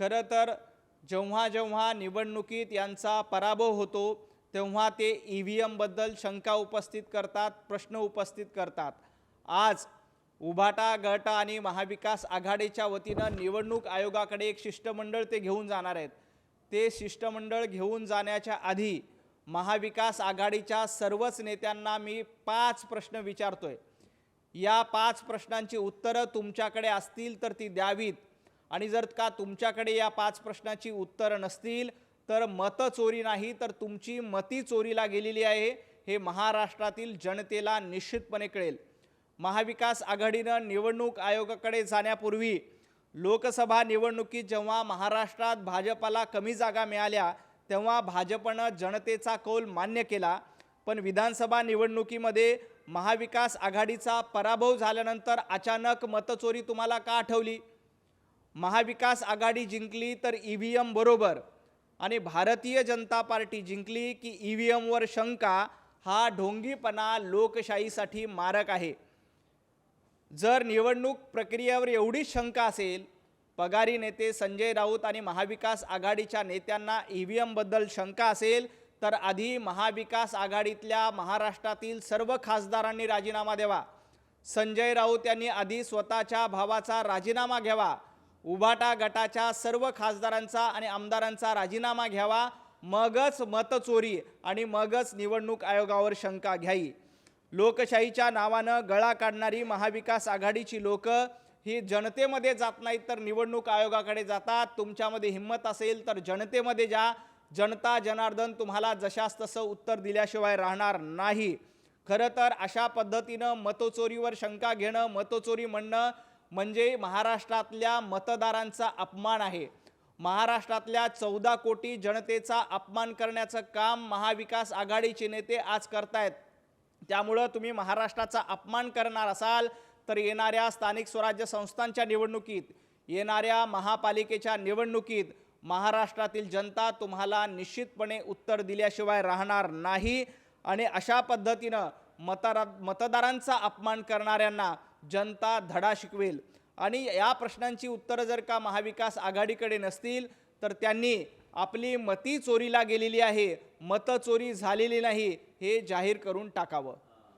खरं तर जेव्हा जेव्हा निवडणुकीत यांचा पराभव होतो तेव्हा ते ई व्ही एमबद्दल शंका उपस्थित करतात प्रश्न उपस्थित करतात. आज उभाटा गट आणि महाविकास आघाडीच्या वतीनं निवडणूक आयोगाकडे एक शिष्टमंडळ ते घेऊन जाणार आहेत. ते शिष्टमंडळ घेऊन जाण्याच्या आधी महाविकास आघाडीच्या सर्वच नेत्यांना मी पाच प्रश्न विचारतोय. या पाच प्रश्नांची उत्तरं तुमच्याकडे असतील तर ती द्यावीत. आणि जर का तुमच्याकडे या पाच प्रश्नाची उत्तरं नसतील तर मतचोरी नाही तर तुमची मती चोरीला गेलेली आहे हे महाराष्ट्रातील जनतेला निश्चितपणे कळेल. महाविकास आघाडीनं निवडणूक आयोगाकडे जाण्यापूर्वी लोकसभा निवडणुकीत जेव्हा महाराष्ट्रात भाजपाला कमी जागा मिळाल्या तेव्हा भाजपनं जनतेचा कौल मान्य केला. पण विधानसभा निवडणुकीमध्ये महाविकास आघाडीचा पराभव झाल्यानंतर अचानक मतचोरी तुम्हाला का आठवली? महाविकास आघाडी जिंकली तर ई व्ही एम बरोबर. आणि भारतीय जनता पार्टी जिंकली की ई व्ही एमवर शंका हा ढोंगीपणा लोकशाहीसाठी मारक आहे. जर निवडणूक प्रक्रियेवर एवढीच शंका असेल पगारी नेते संजय राऊत आणि महाविकास आघाडीच्या नेत्यांना ई व्ही एमबद्दल शंका असेल तर आधी महाविकास आघाडीतल्या महाराष्ट्रातील सर्व खासदारांनी राजीनामा द्यावा. संजय राऊत यांनी आधी स्वतःच्या भावाचा राजीनामा घ्यावा. उभाटा गटाच्या सर्व खासदारांचा आणि आमदारांचा राजीनामा घ्यावा मगच मतचोरी आणि मगच निवडणूक आयोगावर शंका घ्यावी लोकशाहीच्या नावानं गळा काढणारी महाविकास आघाडीची लोक ही जनतेमध्ये जात नाहीत तर निवडणूक आयोगाकडे जातात. तुमच्यामध्ये हिंमत असेल तर जनतेमध्ये जा. जनता जनार्दन तुम्हाला जशास तसं उत्तर दिल्याशिवाय राहणार नाही. खरं तर अशा पद्धतीनं मतचोरीवर शंका घेणं मतचोरी म्हणणं म्हणजे महाराष्ट्रातल्या मतदारांचा अपमान आहे. महाराष्ट्रातल्या चौदा कोटी जनतेचा अपमान करण्याचं काम महाविकास आघाडीचे नेते आज करतायत. त्यामुळं तुम्ही महाराष्ट्राचा अपमान करणार असाल तर येणाऱ्या स्थानिक स्वराज्य संस्थांच्या निवडणुकीत येणाऱ्या महापालिकेच्या निवडणुकीत महाराष्ट्रातील जनता तुम्हाला निश्चितपणे उत्तर दिल्याशिवाय राहणार नाही. आणि अशा पद्धतीनं मतदार मतदारांचा अपमान करणाऱ्यांना जनता धडा शिकवेल. आणि या प्रश्नांची उत्तरं जर का महाविकास आघाडीकडे नसतील तर त्यांनी आपली मती चोरीला गेलेली आहे. मतचोरी झालेली नाही हे जाहीर करून टाकावं.